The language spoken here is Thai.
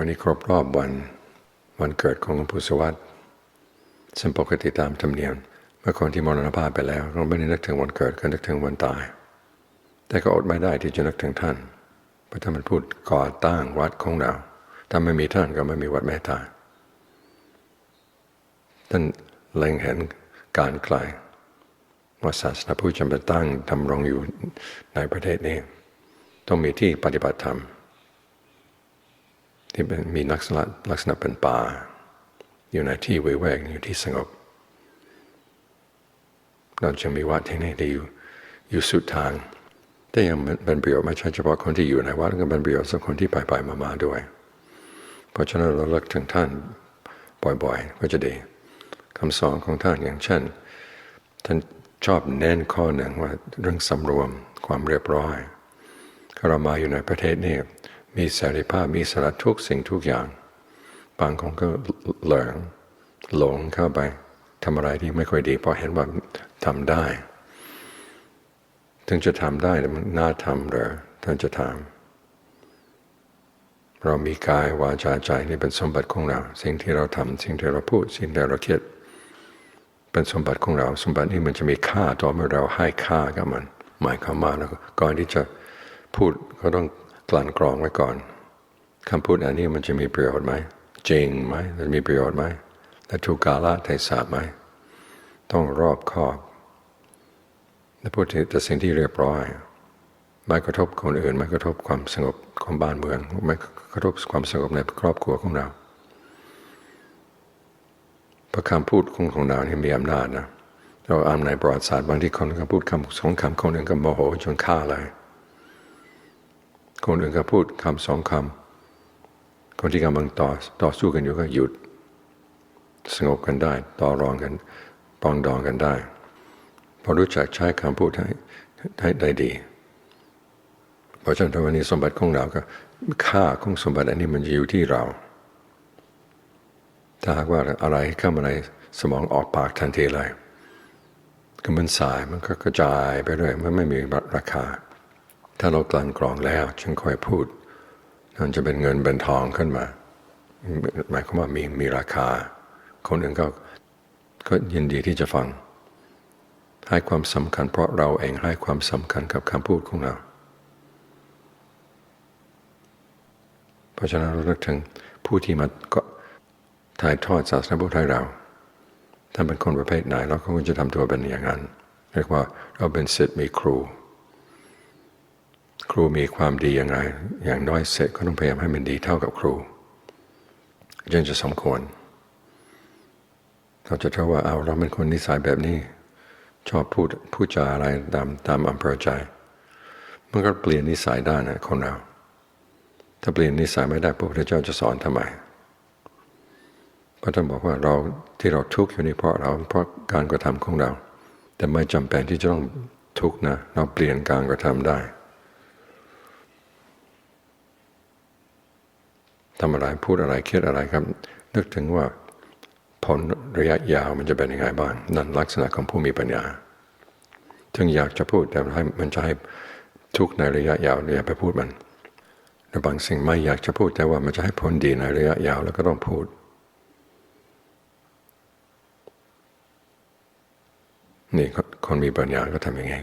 วันนี้ครบรอบวันวันเกิดของหลวงปู่สวัสดิ์ซึ่งปกติตามธรรมเนียมเมื่อคนที่มรณภาพไปแล้วก็ไม่ได้นึกถึงวันเกิดก็นึกถึงวันตาย แต่ก็อดไม่ได้ที่จะนึกถึงท่านเพราะท่านมันพูดก่อตั้งวัดของเราถ้าไม่มีท่านก็ไม่มีวัดแม่ตาท่านเล็งเห็นการไกลว่าศาสนาพุทธจะมาตั้งทำรงอยู่ในประเทศนี้ ต้องมีที่ปฏิบัติธรรม ที่มีลักษณะลักษณะเป็นป่า อยู่ในที่วิเวกอยู่ที่สงบเราจะมีวัดที่นี่ที่อยู่อยู่สุดทางแต่ยังเป็นประโยชน์ไม่ใช่เฉพาะคนที่อยู่ในวัดก็เป็นประโยชน์สำหรับคนที่ไปไปมามาด้วย เพราะฉะนั้นเราเลิกถึงท่านบ่อยๆ ก็จะดีคำสอนของท่านอย่างเช่น ท่านชอบเน้นข้อหนึ่งว่าเรื่องสำรวมความเรียบร้อยเรามาอยู่ในประเทศนี้ มีเสรีภาพมีสระทุกสิ่งทุกอย่าง บางคนก็เหลิงหลงเข้าไปทำอะไรที่ไม่ค่อยดี เพราะเห็นว่าทำได้ ถึงจะทำได้แต่มันน่าทำหรือท่านจะทำเรามีกายวาจาใจนี่เป็นสมบัติของเรา สิ่งที่เราทำสิ่งที่เราพูด สิ่งที่เราคิดเป็นสมบัติของเรา สมบัตินี้มันจะมีค่าต่อเมื่อเราให้ค่ากับมัน หมายความว่าก่อนที่จะพูดก็ต้อง กลั่นกรองไว้ก่อนคำพูดอันนี้มันจะมีประโยชน์ไหมจริงไหมมันมีประโยชน์ไหมและถูกกาละเทศะไหมต้องรอบคอบและพูดถึงแต่สิ่งที่เรียบร้อยไม่กระทบคนอื่นไม่กระทบความสงบของบ้านเมืองไม่กระทบความสงบในครอบครัวของเราเพระคำพูดของของเรานี่มีอำนาจนะเราอ่านในประวัติศาสตร์บางที่คนก็พูดคำสองคำคนอื่นก็โมโหจนฆ่าเลย คนอื่นก็พูดคำสองคำคนที่กำลังต่อต่อสู้กันอยู่ก็หยุด สงบกันได้ ต่อรองกันปองดองกันได้ พอรู้จักใช้คำพูดให้ให้ได้ดีเพราะฉะนั้นวันนี้สมบัติของเราก็ค่าของสมบัติอันนี้มันอยู่ที่เรา ถ้าหากว่าอะไรเข้ามาในสมองออกปากทันทีเลยก็มันสายมันก็กระจายไปเรื่อยมันไม่มีราคา ถ้าเรากลั่นกรองแล้วจึงค่อยพูดมันจะเป็นเงินเป็นทองขึ้นมา หมายความว่ามีมีราคา คนอื่นก็ก็ยินดีที่จะฟัง ให้ความสำคัญ เพราะเราเองให้ความสำคัญกับคำพูดของเรา เพราะฉะนั้นเราเลือกถึงผู้ที่มาก็ถ่ายทอดศาสนาพุทธให้เราถ้าเป็นคนประเภทไหนเราก็ควรจะทำตัวเป็นอย่างนั้นเรียกว่าเราเป็นศิษย์มีครู รูมีความดีอย่างไร อย่างน้อยเสร็จก็ต้องพยายามให้มันดีเท่ากับครูจึงจะสมควร เราจะเท่าว่าเอาเราเป็นคนนิสัยแบบนี้ ชอบพูดพูดจาอะไรตามตามอำเภอใจ มันก็เปลี่ยนนิสัยได้นะคนเรา ถ้าเปลี่ยนนิสัยไม่ได้พระพุทธเจ้าจะสอนทำไมพระท่านบอกว่าเราที่เราทุกข์อยู่นี่เพราะเราเพราะการกระทำของเรา แต่ไม่จำเป็นที่จะต้องทุกข์นะ เราเปลี่ยนการกระทำได้ ทำอะไรพูดอะไรคิดอะไรครับ นึกถึงว่าผลระยะยาวมันจะเป็นยังไงบ้าง นั่นลักษณะของผู้มีปัญญาถึงอยากจะพูดแต่ให้มันจะให้ทุกในระยะยาวอย่าไปพูดมันแต่บางสิ่งไม่อยากจะพูดแต่ว่ามันจะให้ผลดีในระยะยาวแล้วก็ต้องพูด นี่คนมีปัญญาก็ทำยังไง